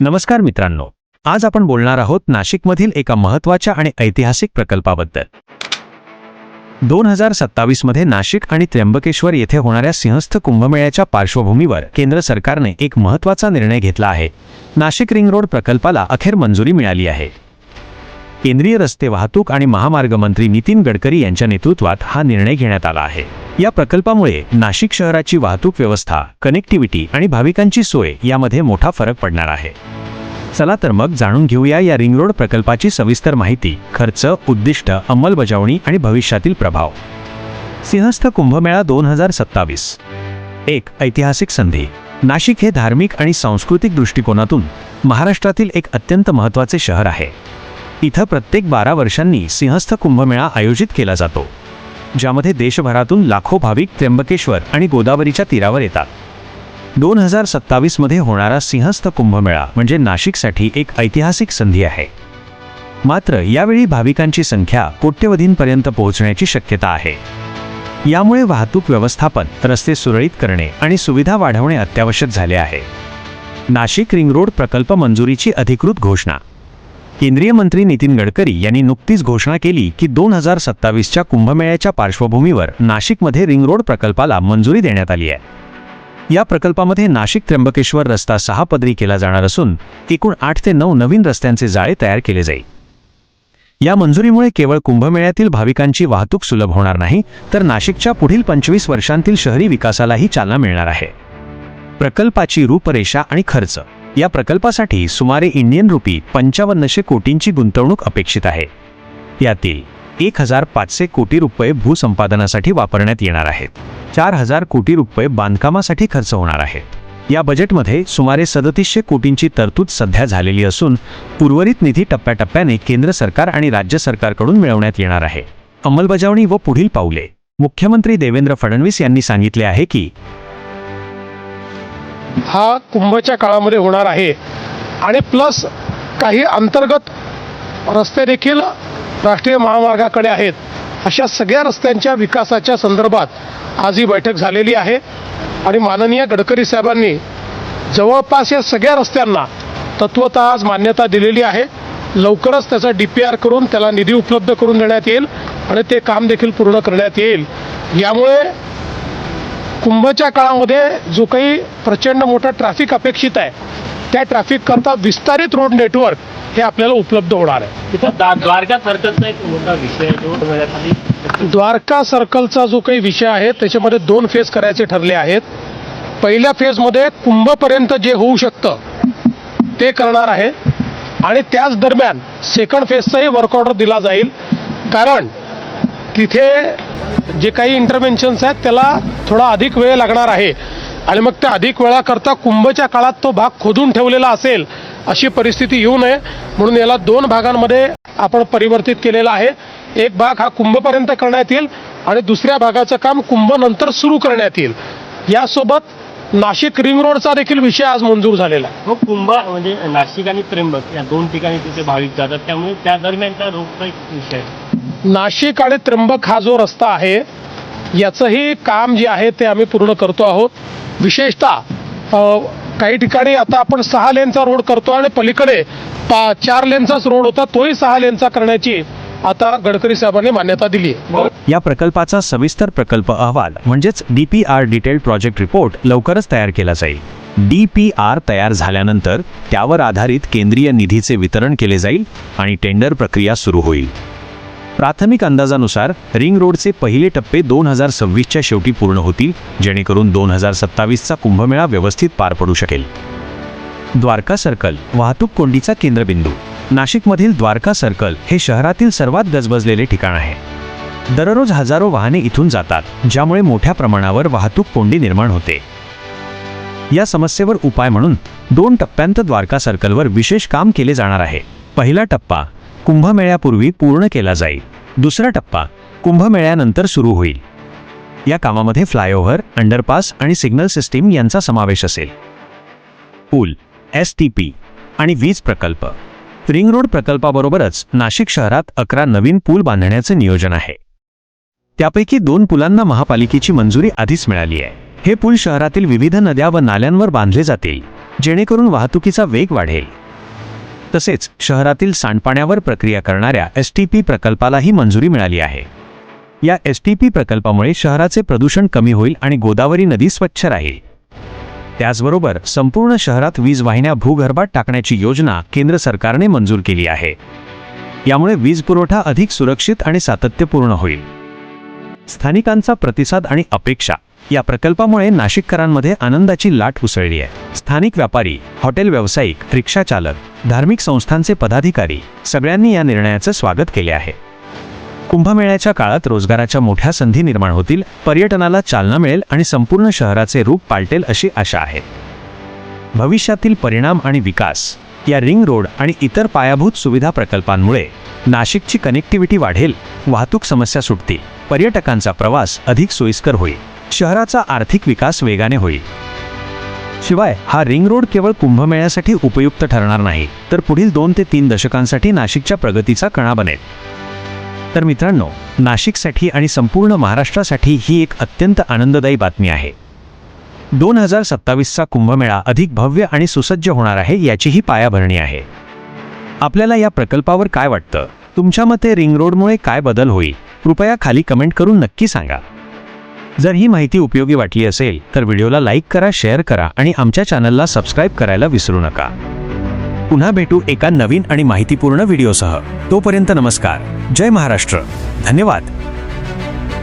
नमस्कार मित्रांनो. आज आपण बोलणार आहोत नाशिकमधील एका महत्त्वाच्या आणि ऐतिहासिक प्रकल्पाबद्दल. दोन हजार सत्तावीसमध्ये नाशिक आणि त्र्यंबकेश्वर येथे होणाऱ्या सिंहस्थ कुंभमेळ्याच्या पार्श्वभूमीवर केंद्र सरकारने एक महत्त्वाचा निर्णय घेतला आहे. नाशिक रिंग रोड प्रकल्पाला अखेर मंजुरी मिळाली आहे. केंद्रीय रस्ते वाहतूक आणि महामार्ग मंत्री नितीन गडकरी यांच्या नेतृत्वात हा निर्णय घेण्यात आला आहे. या प्रकल्पामुळे नाशिक शहराची वाहतूक व्यवस्था कनेक्टिव्हिटी आणि भाविकांची सोय यामध्ये मोठा फरक पडणार आहे. चला तर मग जाणून घेऊया या रिंग रोड प्रकल्पाची सविस्तर माहिती खर्च उद्दिष्ट अंमलबजावणी आणि भविष्यातील प्रभाव. सिंहस्थ कुंभमेळा दोन हजार सत्तावीस. एक ऐतिहासिक संधी. नाशिक हे धार्मिक आणि सांस्कृतिक दृष्टिकोनातून महाराष्ट्रातील एक अत्यंत महत्त्वाचे शहर आहे. इथं प्रत्येक बारा वर्षांनी सिंहस्थ कुंभमेळा आयोजित केला जातो. ज्यामध्ये देशभरातून लाखो भाविक त्र्यंबकेश्वर आणि गोदावरीच्या तीरावर येतात. दोन हजार सत्तावीसमध्ये होणारा सिंहस्थ कुंभमेळा म्हणजे नाशिकसाठी एक ऐतिहासिक संधी आहे. मात्र यावेळी भाविकांची संख्या कोट्यवधींपर्यंत पोहोचण्याची शक्यता आहे. यामुळे वाहतूक व्यवस्थापन रस्ते सुरळीत करणे आणि सुविधा वाढवणे अत्यावश्यक झाले आहे. नाशिक रिंग रोड प्रकल्प मंजुरीची अधिकृत घोषणा केंद्रीय मंत्री नितीन गडकरी यांनी नुकतीच घोषणा केली की दोन हजार सत्तावीसच्या कुंभमेळ्याच्या पार्श्वभूमीवर नाशिकमध्ये रिंग रोड प्रकल्पाला मंजुरी देण्यात आली आहे. या प्रकल्पामध्ये नाशिक त्र्यंबकेश्वर रस्ता सहा पदरी केला जाणार असून एकूण आठ ते नऊ नवीन रस्त्यांचे जाळे तयार केले जाईल. या मंजुरीमुळे केवळ कुंभमेळ्यातील भाविकांची वाहतूक सुलभ होणार नाही तर नाशिकच्या पुढील पंचवीस वर्षांतील शहरी विकासालाही चालना मिळणार आहे. प्रकल्पाची रूपरेषा आणि खर्च या प्रकल्पासाठी सुमारे इंडियन रुपी पंचावन्नशे कोटींची गुंतवणूक अपेक्षित आहे. यातील एक हजार पाचशे कोटी रुपये भूसंपादनासाठी वापरण्यात येणार आहेत. चार हजार कोटी रुपये बांधकामासाठी खर्च होणार आहे. या बजेटमध्ये सुमारे सदतीसशे कोटींची तरतूद सध्या झालेली असून उर्वरित निधी टप्प्याटप्प्याने केंद्र सरकार आणि राज्य सरकारकडून मिळवण्यात येणार आहे. अंमलबजावणी व पुढील पाऊले. मुख्यमंत्री देवेंद्र फडणवीस यांनी सांगितले आहे की हा कुंभच्या काळामध्ये होणार आहे. आणि प्लस काही अंतर्गत रस्ते देखील राष्ट्रीय महामार्गाकडे आहेत. अशा सगळ्या रस्त्यांच्या विकासाच्या संदर्भात आज ही बैठक झालेली आहे. आणि माननीय गडकरी साहेबांनी जवळपास या सगळ्या रस्त्यांना तत्वतः आज मान्यता दिलेली आहे. लवकरच त्याचा डी पी आर करून त्याला निधी उपलब्ध करून देण्यात येईल आणि ते काम देखील पूर्ण करण्यात येईल. यामुळे कुंभच्या काळामध्ये जो काही प्रचंड मोठा ट्रॅफिक अपेक्षित आहे त्या ट्रॅफिक करता विस्तारित रोड नेटवर्क हे आपल्याला उपलब्ध होणार आहे. तिथं द्वारका सर्कलचा एक मोठा विषय द्वारका सर्कलचा जो काही विषय आहे त्याच्यामध्ये दोन फेज करायचे ठरले आहेत. पहिल्या फेजमध्ये कुंभपर्यंत जे होऊ शकतं ते करणार आहे. आणि त्याच दरम्यान सेकंड फेजचाही वर्क ऑर्डर दिला जाईल. कारण तिथे जे काही इंटरव्हेन्शन्स आहेत त्याला थोडा अधिक वेळ लागणार आहे. आणि मग त्या अधिक वेळाकरता कुंभच्या काळात तो भाग खोदून ठेवलेला असेल अशी परिस्थिती येऊ नये. म्हणून याला दोन भागांमध्ये आपण परिवर्तित केलेला आहे. एक भाग हा कुंभपर्यंत करण्यात येईल आणि दुसऱ्या भागाचं काम कुंभनंतर सुरू करण्यात येईल. यासोबत नाशिक रिंग रोडचा देखील विषय आज मंजूर झालेला आहे. मग कुंभ म्हणजे नाशिक आणि त्र्यंबक या दोन ठिकाणी तिथे भाविक जातात. त्यामुळे त्या दरम्यानचा रोगचा विषय आहे. नाशिक आणि त्र्यंबक हा जो रस्ता आहे याचंही काम जे आहे ते आम्ही पूर्ण करतो आहोत. विशेषतः काही ठिकाणी आता आपण सहा लेनचा रोड करतो आणि पलीकडे पा चार लेनचाच रोड होता तोही सहा लेनचा करण्याची आता गडकरी साहेबांनी मान्यता दिली या प्रकल्पाचा सविस्तर प्रकल्प अहवाल म्हणजेच D P R detailed project report लवकरच तयार केला जाईल. डी पी आर तयार झाल्यानंतर त्यावर आधारित केंद्रीय निधीचे वितरण केले जाईल आणि टेंडर प्रक्रिया सुरू होईल. प्राथमिक अंदाजानुसार रिंग रोडचे पहिले टप्पे दोन हजार सव्वीसच्या शेवटी पूर्ण होतील जेणेकरून दोन हजार सत्तावीसचा कुंभमेळा व्यवस्थित पार पडू शकेल. द्वारका सर्कल वाहतूक कोंडीचा केंद्रबिंदू. नाशिकमधील द्वारका सर्कल हे शहरातील सर्वात गजबजलेले ठिकाण आहे. दररोज हजारो वाहने इथून जातात ज्यामुळे मोठ्या प्रमाणावर वाहतूक कोंडी निर्माण होते. या समस्येवर उपाय म्हणून दोन टप्प्यांत द्वारका सर्कलवर विशेष काम केले जाणार आहे. पहिला टप्पा कुंभमेळ्यापूर्वी पूर्ण केला जाईल. दुसरा टप्पा कुंभमेळ्यानंतर सुरू होईल. या कामामध्ये फ्लायओव्हर अंडरपास आणि सिग्नल सिस्टीम यांचा समावेश असेल. पूल एस टी पी आणि वीज प्रकल्प. रिंग रोड प्रकल्पाबरोबरच नाशिक शहरात अकरा नवीन पूल बांधण्याचे नियोजन आहे. त्यापैकी दोन पुलांना महापालिकेची मंजुरी आधीच मिळाली आहे. हे पूल शहरातील विविध नद्या व नाल्यांवर बांधले जातील जेणेकरून वाहतुकीचा वेग वाढेल. तसेच शहरातील सांडपाण्यावर प्रक्रिया करणाऱ्या एस टी पी प्रकल्पालाही मंजुरी मिळाली आहे. या एस टी पी प्रकल्पामुळे शहराचे प्रदूषण कमी होईल आणि गोदावरी नदी स्वच्छ राहील. त्याचबरोबर संपूर्ण शहरात वीज वाहिन्या भूगर्भात टाकण्याची योजना केंद्र सरकारने मंजूर केली आहे. यामुळे वीज पुरवठा अधिक सुरक्षित आणि सातत्यपूर्ण होईल. स्थानिकांचा प्रतिसाद आणि अपेक्षा या प्रकल्पामुळे नाशिककरांमध्ये आनंदाची लाट उसळली आहे. स्थानिक व्यापारी हॉटेल व्यावसायिक रिक्षा चालक धार्मिक संस्थांचे पदाधिकारी सगळ्यांनी या निर्णयाचं स्वागत केले आहे. कुंभमेळ्याच्या काळात रोजगाराच्या मोठ्या संधी निर्माण होतील पर्यटनाला चालना मिळेल आणि संपूर्ण शहराचे रूप पालटेल अशी आशा आहे. भविष्यातील परिणाम आणि विकास या रिंग रोड आणि इतर पायाभूत सुविधा प्रकल्पांमुळे नाशिकची कनेक्टिव्हिटी वाढेल वाहतूक समस्या सुटतील. पर्यटकांचा प्रवास अधिक सोयीस्कर होईल. शहराचा आर्थिक विकास वेगाने होईल. शिवाय हा रिंग रोड केवळ कुंभमेळ्यासाठी उपयुक्त ठरणार नाही तर पुढील दोन ते तीन दशकांसाठी नाशिकच्या प्रगतीचा कणा बनेल. तर मित्रांनो नाशिकसाठी आणि संपूर्ण महाराष्ट्रासाठी ही एक अत्यंत आनंददायी बातमी आहे. दोन हजार सत्तावीसचा कुंभमेळा अधिक भव्य आणि सुसज्ज होणार आहे याचीही पायाभरणी आहे. आपल्याला या प्रकल्पावर काय वाटतं? तुमच्या मते रिंग रोडमुळे काय बदल होईल? कृपया खाली कमेंट करून नक्की सांगा. जर ही माहिती उपयोगी वाटली असेल तर व्हिडिओला लाईक करा शेअर करा आणि आमच्या चॅनलला सबस्क्राईब करायला विसरू नका. पुन्हा भेटू एका नवीन आणि माहितीपूर्ण व्हिडिओसह. तोपर्यंत नमस्कार. जय महाराष्ट्र. धन्यवाद.